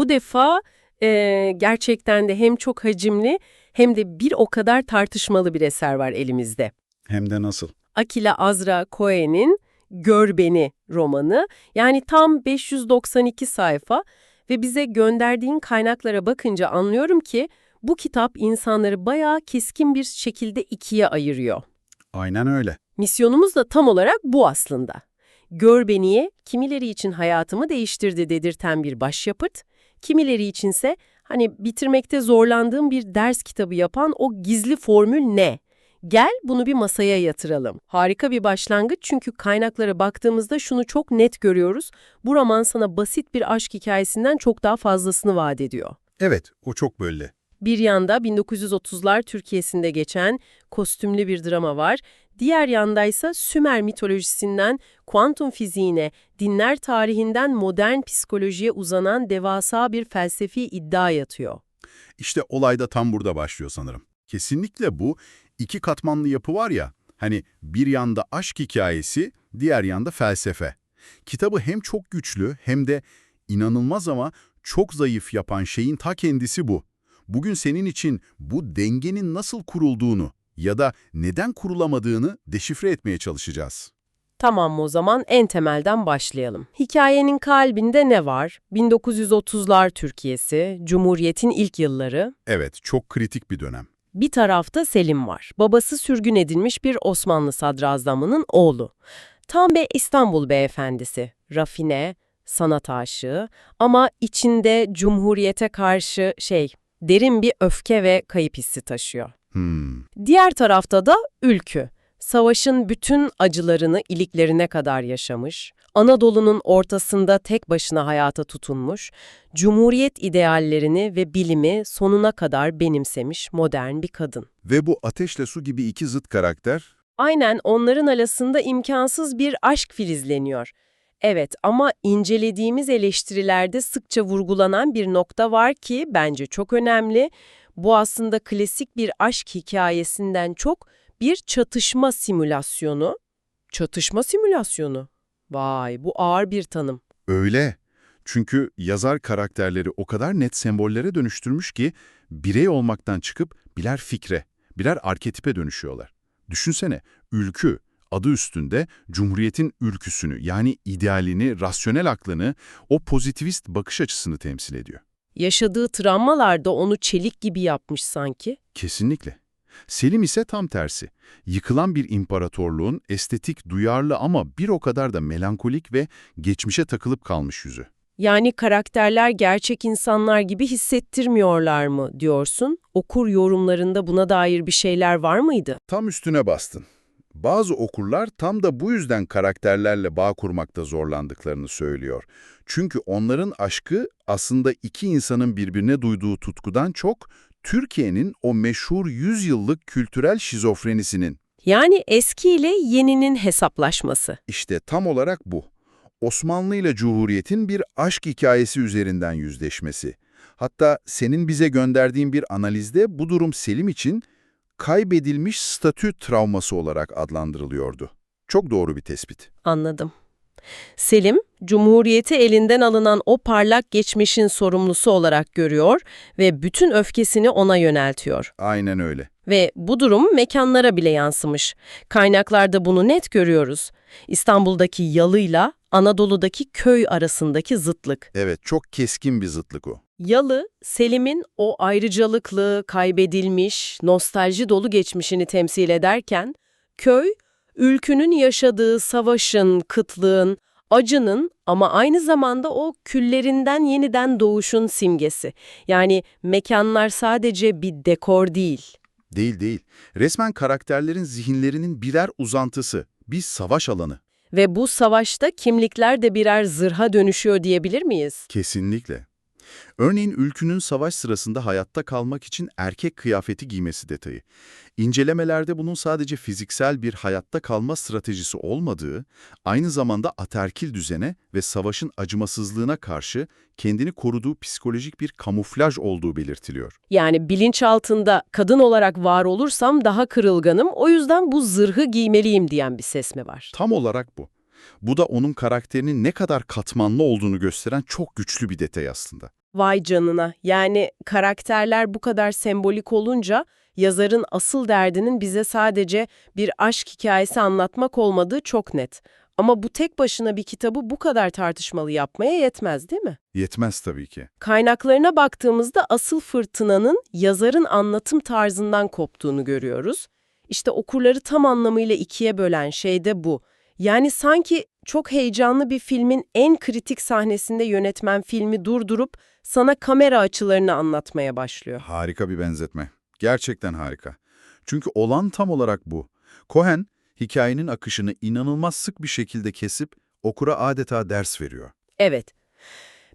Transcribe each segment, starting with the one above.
Bu defa e, gerçekten de hem çok hacimli hem de bir o kadar tartışmalı bir eser var elimizde. Hem de nasıl? Akila Azra Cohen'in Gör Beni romanı. Yani tam 592 sayfa ve bize gönderdiğin kaynaklara bakınca anlıyorum ki bu kitap insanları bayağı keskin bir şekilde ikiye ayırıyor. Aynen öyle. Misyonumuz da tam olarak bu aslında. Gör Beni'ye kimileri için hayatımı değiştirdi dedirten bir başyapıt, kimileri içinse hani bitirmekte zorlandığım bir ders kitabı yapan o gizli formül ne? Gel bunu bir masaya yatıralım. Harika bir başlangıç çünkü kaynaklara baktığımızda şunu çok net görüyoruz. Bu roman sana basit bir aşk hikayesinden çok daha fazlasını vaat ediyor. Evet, o çok böyle. Bir yanda 1930'lar Türkiye'sinde geçen kostümlü bir drama var. Diğer yandaysa Sümer mitolojisinden kuantum fiziğine, dinler tarihinden modern psikolojiye uzanan devasa bir felsefi iddia yatıyor. İşte olay da tam burada başlıyor sanırım. Kesinlikle bu iki katmanlı yapı var ya, hani bir yanda aşk hikayesi, diğer yanda felsefe. Kitabı hem çok güçlü hem de inanılmaz ama çok zayıf yapan şeyin ta kendisi bu. Bugün senin için bu dengenin nasıl kurulduğunu ya da neden kurulamadığını deşifre etmeye çalışacağız. Tamam o zaman en temelden başlayalım. Hikayenin kalbinde ne var? 1930'lar Türkiye'si, Cumhuriyet'in ilk yılları. Evet, çok kritik bir dönem. Bir tarafta Selim var. Babası sürgün edilmiş bir Osmanlı sadrazamının oğlu. Tam bir İstanbul beyefendisi. Rafine, sanat aşığı ama içinde Cumhuriyete karşı şey, derin bir öfke ve kayıp hissi taşıyor. Hmm, Diğer tarafta da Ülkü. Savaşın bütün acılarını iliklerine kadar yaşamış, Anadolu'nun ortasında tek başına hayata tutunmuş, Cumhuriyet ideallerini ve bilimi sonuna kadar benimsemiş modern bir kadın. Ve bu ateşle su gibi iki zıt karakter, Aynen onların arasında imkansız bir aşk filizleniyor. Evet ama incelediğimiz eleştirilerde sıkça vurgulanan bir nokta var ki bence çok önemli. Bu aslında klasik bir aşk hikayesinden çok bir çatışma simülasyonu. Çatışma simülasyonu. Vay bu ağır bir tanım. öyle. Çünkü yazar karakterleri o kadar net sembollere dönüştürmüş ki birey olmaktan çıkıp birer fikre, birer arketipe dönüşüyorlar. Düşünsene, ülkü adı üstünde Cumhuriyet'in ülküsünü yani idealini, rasyonel aklını, o pozitivist bakış açısını temsil ediyor. Yaşadığı travmalar da onu çelik gibi yapmış sanki. Kesinlikle. Selim ise tam tersi. Yıkılan bir imparatorluğun estetik, duyarlı ama bir o kadar da melankolik ve geçmişe takılıp kalmış yüzü. Yani karakterler gerçek insanlar gibi hissettirmiyorlar mı diyorsun? Okur yorumlarında buna dair bir şeyler var mıydı? Tam üstüne bastın. Bazı okurlar tam da bu yüzden karakterlerle bağ kurmakta zorlandıklarını söylüyor. Çünkü onların aşkı aslında iki insanın birbirine duyduğu tutkudan çok Türkiye'nin o meşhur 100 yıllık kültürel şizofrenisinin. Yani eski ile yeninin hesaplaşması. İşte tam olarak bu. Osmanlı ile Cumhuriyet'in bir aşk hikayesi üzerinden yüzleşmesi. Hatta senin bize gönderdiğin bir analizde bu durum Selim için kaybedilmiş statü travması olarak adlandırılıyordu. Çok doğru bir tespit. Anladım. Selim, Cumhuriyeti elinden alınan o parlak geçmişin sorumlusu olarak görüyor ve bütün öfkesini ona yöneltiyor. Aynen öyle. Ve bu durum mekanlara bile yansımış. Kaynaklarda bunu net görüyoruz. İstanbul'daki yalıyla Anadolu'daki köy arasındaki zıtlık. Evet, çok keskin bir zıtlık o. Yalı, Selim'in o ayrıcalıklı, kaybedilmiş, nostalji dolu geçmişini temsil ederken, köy, ülkünün yaşadığı savaşın, kıtlığın, acının ama aynı zamanda o küllerinden yeniden doğuşun simgesi. Yani mekanlar sadece bir dekor değil. Değil değil. Resmen karakterlerin zihinlerinin birer uzantısı, bir savaş alanı. Ve bu savaşta kimlikler de birer zırha dönüşüyor diyebilir miyiz? Kesinlikle. Örneğin ülkünün savaş sırasında hayatta kalmak için erkek kıyafeti giymesi detayı. İncelemelerde bunun sadece fiziksel bir hayatta kalma stratejisi olmadığı, aynı zamanda aterkil düzene ve savaşın acımasızlığına karşı kendini koruduğu psikolojik bir kamuflaj olduğu belirtiliyor. Yani bilinç altında kadın olarak var olursam daha kırılganım, o yüzden bu zırhı giymeliyim diyen bir ses mi var? Tam olarak bu. Bu da onun karakterinin ne kadar katmanlı olduğunu gösteren çok güçlü bir detay aslında. Vay canına. Yani karakterler bu kadar sembolik olunca yazarın asıl derdinin bize sadece bir aşk hikayesi anlatmak olmadığı çok net. Ama bu tek başına bir kitabı bu kadar tartışmalı yapmaya yetmez değil mi? Yetmez tabii ki. Kaynaklarına baktığımızda asıl fırtınanın yazarın anlatım tarzından koptuğunu görüyoruz. İşte okurları tam anlamıyla ikiye bölen şey de bu. Yani sanki çok heyecanlı bir filmin en kritik sahnesinde yönetmen filmi durdurup sana kamera açılarını anlatmaya başlıyor. Harika bir benzetme. Gerçekten harika. Çünkü olan tam olarak bu. Cohen, hikayenin akışını inanılmaz sık bir şekilde kesip okura adeta ders veriyor. Evet.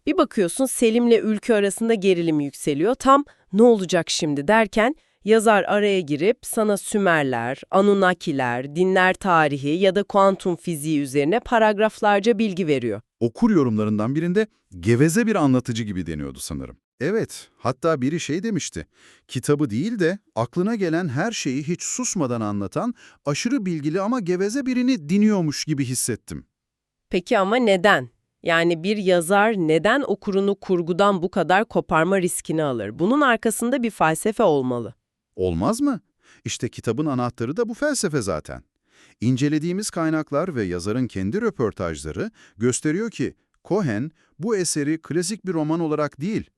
Bir bakıyorsun Selim'le Ülkü arasında gerilim yükseliyor. Tam ne olacak şimdi derken yazar araya girip sana Sümerler, Anunnakiler, dinler tarihi ya da kuantum fiziği üzerine paragraflarca bilgi veriyor. Okur yorumlarından birinde geveze bir anlatıcı gibi deniyordu sanırım. Evet, hatta biri şey demişti. Kitabı değil de aklına gelen her şeyi hiç susmadan anlatan aşırı bilgili ama geveze birini dinliyormuş gibi hissettim. Peki ama neden? Yani bir yazar neden okurunu kurgudan bu kadar koparma riskini alır? Bunun arkasında bir felsefe olmalı. Olmaz mı? İşte kitabın anahtarı da bu felsefe zaten. İncelediğimiz kaynaklar ve yazarın kendi röportajları gösteriyor ki Cohen bu eseri klasik bir roman olarak değil.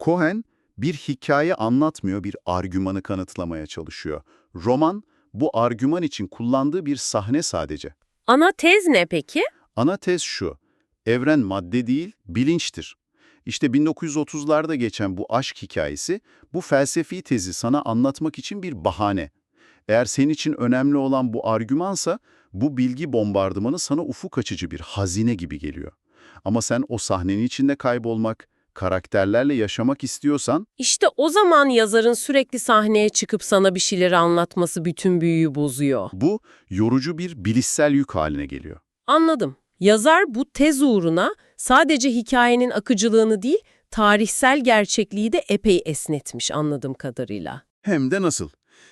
Cohen bir hikaye anlatmıyor, bir argümanı kanıtlamaya çalışıyor. Roman bu argüman için kullandığı bir sahne sadece. Ana tez ne peki? Ana tez şu, evren madde değil, bilinçtir. İşte 1930'larda geçen bu aşk hikayesi, bu felsefi tezi sana anlatmak için bir bahane. Eğer senin için önemli olan bu argümansa, bu bilgi bombardımanı sana ufuk açıcı bir hazine gibi geliyor. Ama sen o sahnenin içinde kaybolmak, karakterlerle yaşamak istiyorsan, İşte o zaman yazarın sürekli sahneye çıkıp sana bir şeyleri anlatması bütün büyüyü bozuyor. bu yorucu bir bilişsel yük haline geliyor. Anladım. Yazar bu tez uğruna sadece hikayenin akıcılığını değil, tarihsel gerçekliği de epey esnetmiş anladığım kadarıyla. Hem de nasıl?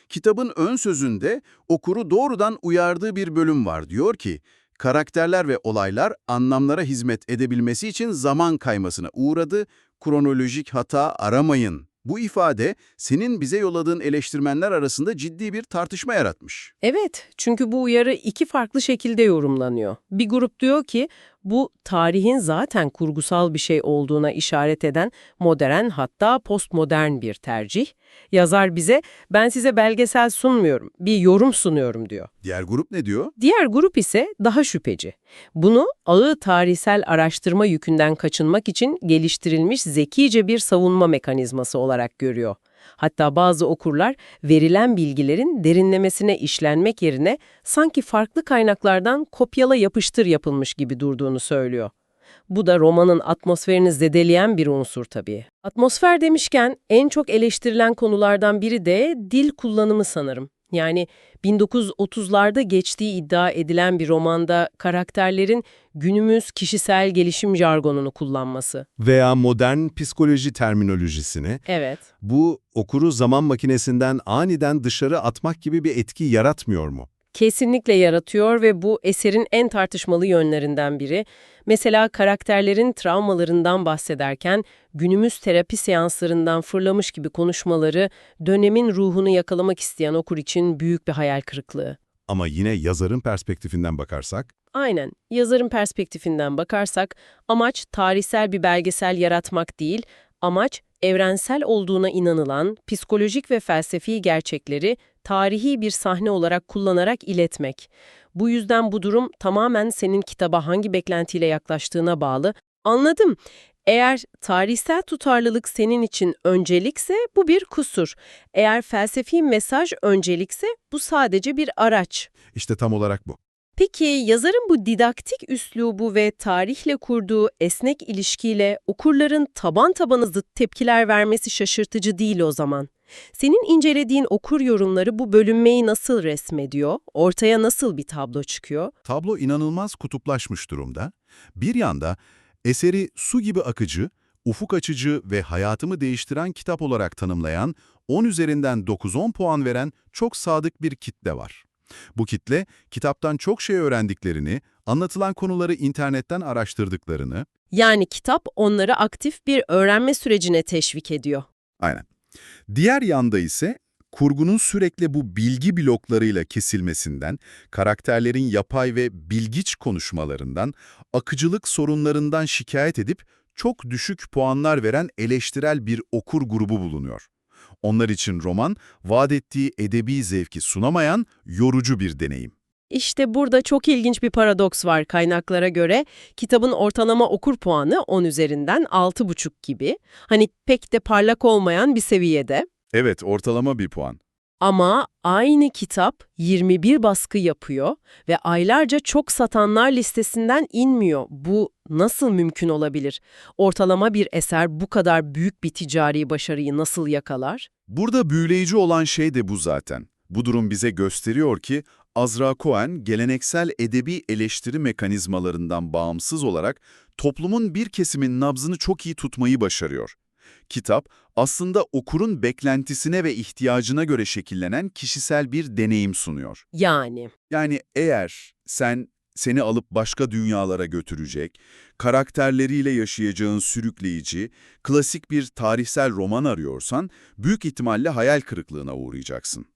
Kitabın ön sözünde okuru doğrudan uyardığı bir bölüm var. Diyor ki, karakterler ve olaylar anlamlara hizmet edebilmesi için zaman kaymasına uğradı, kronolojik hata aramayın. Bu ifade senin bize yolladığın eleştirmenler arasında ciddi bir tartışma yaratmış. Evet, çünkü bu uyarı iki farklı şekilde yorumlanıyor. Bir grup diyor ki bu tarihin zaten kurgusal bir şey olduğuna işaret eden modern hatta postmodern bir tercih. Yazar bize ben size belgesel sunmuyorum, bir yorum sunuyorum diyor. Diğer grup ne diyor? Diğer grup ise daha şüpheci. Bunu ağır tarihsel araştırma yükünden kaçınmak için geliştirilmiş zekice bir savunma mekanizması olarak görüyor. Hatta bazı okurlar verilen bilgilerin derinlemesine işlenmek yerine sanki farklı kaynaklardan kopyala yapıştır yapılmış gibi durduğunu söylüyor. Bu da romanın atmosferini zedeleyen bir unsur tabii. Atmosfer demişken en çok eleştirilen konulardan biri de dil kullanımı sanırım. Yani 1930'larda geçtiği iddia edilen bir romanda karakterlerin günümüz kişisel gelişim jargonunu kullanması. veya modern psikoloji terminolojisini, Evet. bu okuru zaman makinesinden aniden dışarı atmak gibi bir etki yaratmıyor mu? Kesinlikle yaratıyor ve bu eserin en tartışmalı yönlerinden biri. Mesela karakterlerin travmalarından bahsederken günümüz terapi seanslarından fırlamış gibi konuşmaları dönemin ruhunu yakalamak isteyen okur için büyük bir hayal kırıklığı. Ama yine yazarın perspektifinden bakarsak, Aynen, yazarın perspektifinden bakarsak amaç tarihsel bir belgesel yaratmak değil, amaç evrensel olduğuna inanılan psikolojik ve felsefi gerçekleri tarihi bir sahne olarak kullanarak iletmek. Bu yüzden bu durum tamamen senin kitaba hangi beklentiyle yaklaştığına bağlı. Anladım. Eğer tarihsel tutarlılık senin için öncelikse bu bir kusur. Eğer felsefi mesaj öncelikse bu sadece bir araç. işte tam olarak bu. Peki yazarın bu didaktik üslubu ve tarihle kurduğu esnek ilişkiyle okurların taban tabana zıt tepkiler vermesi şaşırtıcı değil o zaman. Senin incelediğin okur yorumları bu bölünmeyi nasıl resmediyor? Ortaya nasıl bir tablo çıkıyor? Tablo inanılmaz kutuplaşmış durumda. Bir yanda eseri su gibi akıcı, ufuk açıcı ve hayatımı değiştiren kitap olarak tanımlayan, 10 üzerinden 9-10 puan veren çok sadık bir kitle var. Bu kitle, kitaptan çok şey öğrendiklerini, anlatılan konuları internetten araştırdıklarını, Yani kitap onları aktif bir öğrenme sürecine teşvik ediyor. Aynen. Diğer yanda ise kurgunun sürekli bu bilgi bloklarıyla kesilmesinden, karakterlerin yapay ve bilgiç konuşmalarından, akıcılık sorunlarından şikayet edip çok düşük puanlar veren eleştirel bir okur grubu bulunuyor. Onlar için roman, vaat ettiği edebi zevki sunamayan yorucu bir deneyim. İşte burada çok ilginç bir paradoks var kaynaklara göre. Kitabın ortalama okur puanı 10 üzerinden 6,5 gibi. Hani pek de parlak olmayan bir seviyede. Evet, ortalama bir puan. Ama aynı kitap 21 baskı yapıyor ve aylarca çok satanlar listesinden inmiyor. Bu nasıl mümkün olabilir? Ortalama bir eser bu kadar büyük bir ticari başarıyı nasıl yakalar? Burada büyüleyici olan şey de bu zaten. Bu durum bize gösteriyor ki Azra Cohen geleneksel edebi eleştiri mekanizmalarından bağımsız olarak toplumun bir kesimin nabzını çok iyi tutmayı başarıyor. Kitap aslında okurun beklentisine ve ihtiyacına göre şekillenen kişisel bir deneyim sunuyor. Yani Yani eğer sen seni alıp başka dünyalara götürecek, karakterleriyle yaşayacağın sürükleyici, klasik bir tarihsel roman arıyorsan, büyük ihtimalle hayal kırıklığına uğrayacaksın.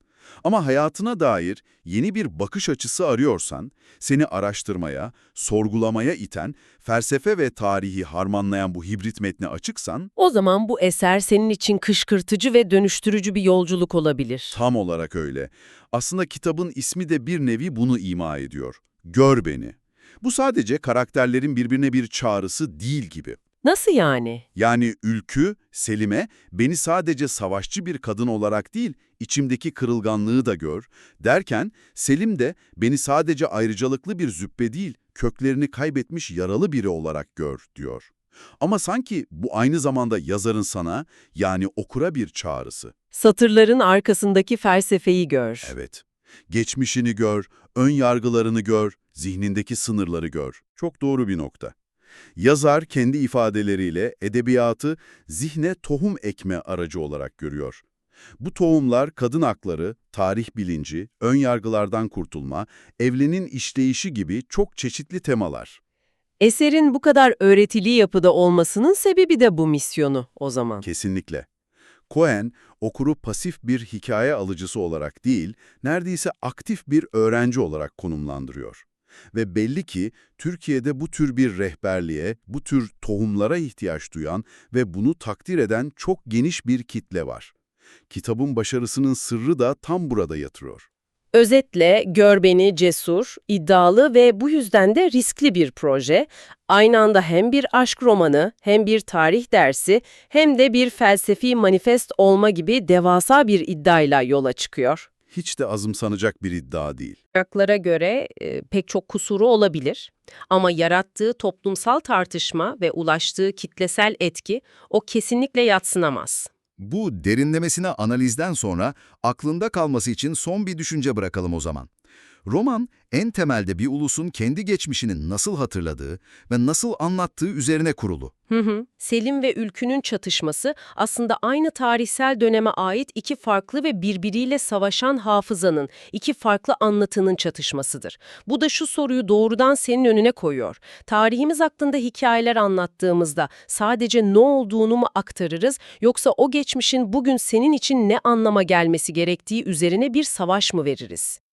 Ama hayatına dair yeni bir bakış açısı arıyorsan, seni araştırmaya, sorgulamaya iten, felsefe ve tarihi harmanlayan bu hibrit metne açıksan, o zaman bu eser senin için kışkırtıcı ve dönüştürücü bir yolculuk olabilir. tam olarak öyle. Aslında kitabın ismi de bir nevi bunu ima ediyor. Gör beni. Bu sadece karakterlerin birbirine bir çağrısı değil gibi. Nasıl yani? Yani Ülkü, Selim'e beni sadece savaşçı bir kadın olarak değil, içimdeki kırılganlığı da gör, derken Selim de beni sadece ayrıcalıklı bir züppe değil, köklerini kaybetmiş yaralı biri olarak gör, diyor. Ama sanki bu aynı zamanda yazarın sana, yani okura bir çağrısı. Satırların arkasındaki felsefeyi gör. Evet. Geçmişini gör, ön yargılarını gör, zihnindeki sınırları gör. Çok doğru bir nokta. Yazar kendi ifadeleriyle edebiyatı zihne tohum ekme aracı olarak görüyor. Bu tohumlar kadın hakları, tarih bilinci, ön yargılardan kurtulma, evlinin işleyişi gibi çok çeşitli temalar. Eserin bu kadar öğretili yapıda olmasının sebebi de bu misyonu o zaman. Kesinlikle. Cohen, okuru pasif bir hikaye alıcısı olarak değil, neredeyse aktif bir öğrenci olarak konumlandırıyor. Ve belli ki Türkiye'de bu tür bir rehberliğe, bu tür tohumlara ihtiyaç duyan ve bunu takdir eden çok geniş bir kitle var. Kitabın başarısının sırrı da tam burada yatırıyor. Özetle Gör Beni cesur, iddialı ve bu yüzden de riskli bir proje. Aynı anda hem bir aşk romanı, hem bir tarih dersi, hem de bir felsefi manifest olma gibi devasa bir iddiayla yola çıkıyor. Hiç de azımsanacak bir iddia değil. Kaynaklara göre e, pek çok kusuru olabilir ama yarattığı toplumsal tartışma ve ulaştığı kitlesel etki o kesinlikle yatsınamaz. Bu derinlemesine analizden sonra aklında kalması için son bir düşünce bırakalım o zaman. Roman, en temelde bir ulusun kendi geçmişini nasıl hatırladığı ve nasıl anlattığı üzerine kurulu. Hı hı. Selim ve Ülkü'nün çatışması aslında aynı tarihsel döneme ait iki farklı ve birbiriyle savaşan hafızanın, iki farklı anlatının çatışmasıdır. Bu da şu soruyu doğrudan senin önüne koyuyor. Tarihimiz hakkında hikayeler anlattığımızda sadece ne olduğunu mu aktarırız yoksa o geçmişin bugün senin için ne anlama gelmesi gerektiği üzerine bir savaş mı veririz?